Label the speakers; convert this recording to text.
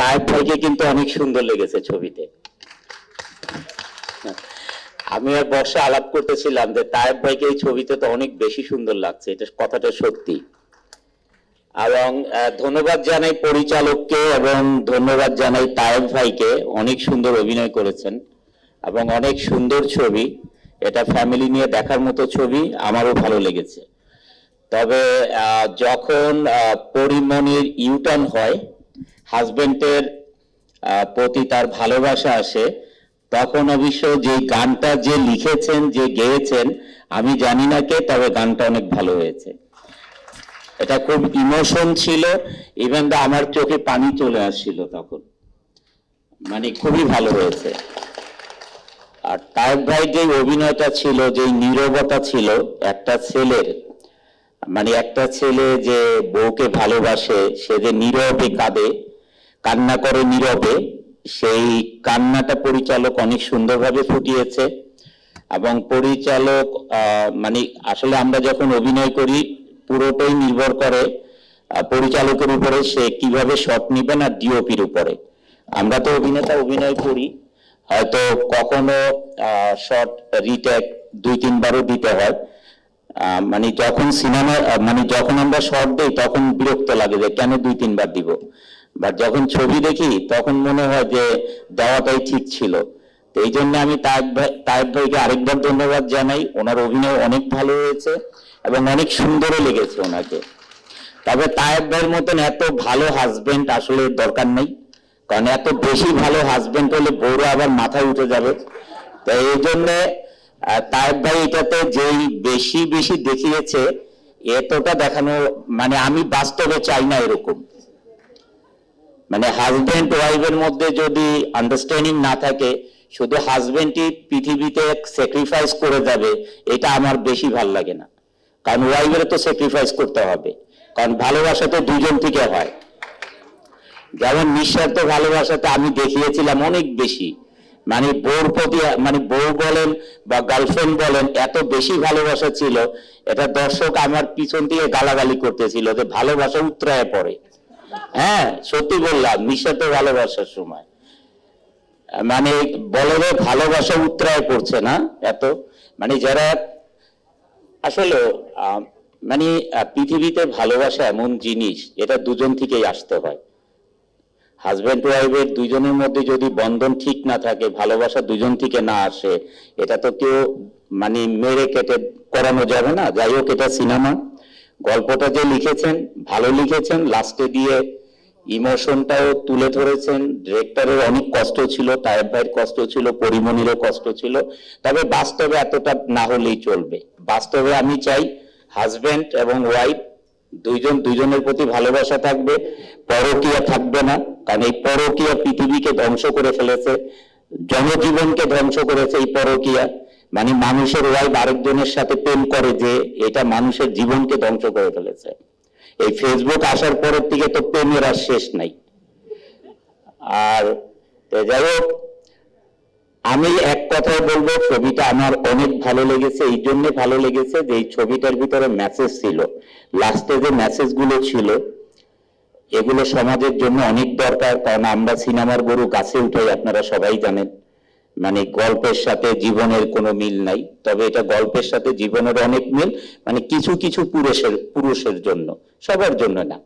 Speaker 1: তায়েব ভাইকে কিন্তু অনেক সুন্দর লেগেছে ছবিতে। আমি আর বর্ষা আলাপ করতেছিলাম যে তায়েব ভাইকে এই ছবিতে তো অনেক বেশি সুন্দর লাগছে, এটা কথাটা সত্যি। এবং ধন্যবাদ জানাই পরিচালককে এবং ধন্যবাদ জানাই তায়েব ভাইকে, অনেক সুন্দর অভিনয় করেছেন এবং অনেক সুন্দর ছবি। এটা ফ্যামিলি নিয়ে দেখার মতো ছবি আমারও ভালো লেগেছে। তবে যখন পরিমণির ইউটার্ন হয় হাজবেন্ডের প্রতি তার ভালোবাসা আসে, তখন অবশ্য যে গানটা যে লিখেছেন, যে গেয়েছেন, আমি জানি না কে, তবে গানটা অনেক ভালো হয়েছে। এটা খুব ইমোশন ছিল ইভেন দা আমার চোখে পানি চলে আসছিল তখন। মানে খুবই ভালো হয়েছে। আর তায়েব ভাই যে অভিনয়টা ছিল, যে নীরবতা ছিল, একটা ছেলের মানে একটা ছেলে যে বউকে ভালোবাসে, সে যে নীরবে কাঁদে কান্না করে নীরবে, সেই কান্নাটা পরিচালক অনেক সুন্দরভাবে ফুটিয়েছে এবং পরিচালক মানে আসলে আমরা যখন অভিনয় করি, পুরোটাই নির্ভর করে পরিচালকের উপরে সে কীভাবে শট নিবেন আর ডিওপির উপরে। আমরা তো অভিনেতা অভিনয় করি, হয়তো কখনো শর্ট রিটেক দুই তিনবারও দিতে হয়। মানে যখন সিনেমা মানে যখন আমরা শর্ট দিই, তখন বিরক্ত লাগে যে কেন দুই তিনবার দিব? বাট যখন ছবি দেখি, তখন মনে হয় যে দেওয়াটাই ঠিক ছিল। তো এই জন্য আমি তায়েব ভাই তায়েব ভাইকে আরেকবার ধন্যবাদ জানাই। ওনার অভিনয় অনেক ভালো হয়েছে এবং অনেক সুন্দরও লেগেছে ওনাকে। তবে তায়েব ভাইয়ের মতন এত ভালো হাজবেন্ড আসলে দরকার নেই। কারণ এত বেশি ভালো হাজবেন্ড হলে বউরা আবার মাথায় উঠে যাবে। তো এই জন্য তায়েব ভাই এটাতে যেই বেশি বেশি দেখিয়েছে, এতটা দেখানো মানে আমি বাস্তবে চাই না এরকম। মানে হাজবেন্ড ওয়াইফের মধ্যে যদি আন্ডারস্ট্যান্ডিং না থাকে, শুধু হাজবেন্ডই পৃথিবীতে স্যাক্রিফাইস করে যাবে, এটা আমার বেশি ভালো লাগে না। কারণ ওয়াইফের তো স্যাক্রিফাইস করতে হবে। কারণ ভালোবাসা তো দুজন থেকে হয়। যেমন নিঃস্বার্থ ভালোবাসাতে আমি দেখিয়েছিলাম অনেক বেশি। মানে বউর প্রতি মানে বউ বলেন বা গার্লফ্রেন্ড বলেন, এত বেশি ভালোবাসা ছিল, এটা দর্শক আমার পিছন দিয়ে গালাগালি করতেছিল যে ভালোবাসা উত্তরায় পড়ে। হ্যাঁ সত্যি বললাম, নিঃস্বার্থ ভালোবাসার সময়। মানে বলে যে ভালোবাসা উত্তরায় পড়ছে না এত। মানে যারা আসলে মানে পৃথিবীতে ভালোবাসা এমন জিনিস, এটা দুজন থেকেই আসতে হয়। হাজব্যান্ড ওয়াইফের দুজনের মধ্যে যদি বন্ধন ঠিক না থাকে, ভালোবাসা দুজন থেকে না আসে, এটা তো কেউ মানে মেরে কেটে করানো যাবে না। যাই হোক, এটা সিনেমা। গল্পটা যে লিখেছেন, ভালো লিখেছেন লাস্টে দিয়ে ইমোশনটাও তুলে ধরেছেন। ডিরেক্টরের অনেক কষ্ট ছিল, তায়েব ভাইয়ের কষ্ট ছিল পরিমণিরও কষ্ট ছিল। তবে বাস্তবে এতটা না হলেই চলবে। বাস্তবে আমি চাই হাজবেন্ড এবং ওয়াইফ দুইজন দুইজনের প্রতি ভালোবাসা থাকবে, পরকীয়া থাকবে না। কারণ এই পরকীয়া পৃথিবীকে ধ্বংস করে ফেলেছে, জনজীবনকে ধ্বংস করেছে এই পরকীয়া। মানে মানুষের ওয়াইফ আরেকজনের সাথে প্রেম করে যে এটা মানুষের জীবনকে ধ্বংস করে ফেলেছে। এই ফেসবুক আসার পরের থেকে তো প্রেমের আর শেষ নাই। আর যাই হোক, আমি এক কথায় বলব, ছবিটা আমার অনেক ভালো লেগেছে, এই জন্য ভালো লেগেছে যে এই ছবিটার ভিতরে মেসেজ ছিল। লাস্টে যে মেসেজগুলো ছিল, এগুলো সমাজের জন্য অনেক দরকার, কারণ আমরা সিনেমার গরু গাছে উঠাই আপনারা সবাই জানেন। মানে গল্পের সাথে জীবনের কোনো মিল নাই। তবে এটা গল্পের সাথে জীবনের অনেক মিল মানে কিছু কিছু পুরুষের পুরুষের জন্য, সবার জন্য না।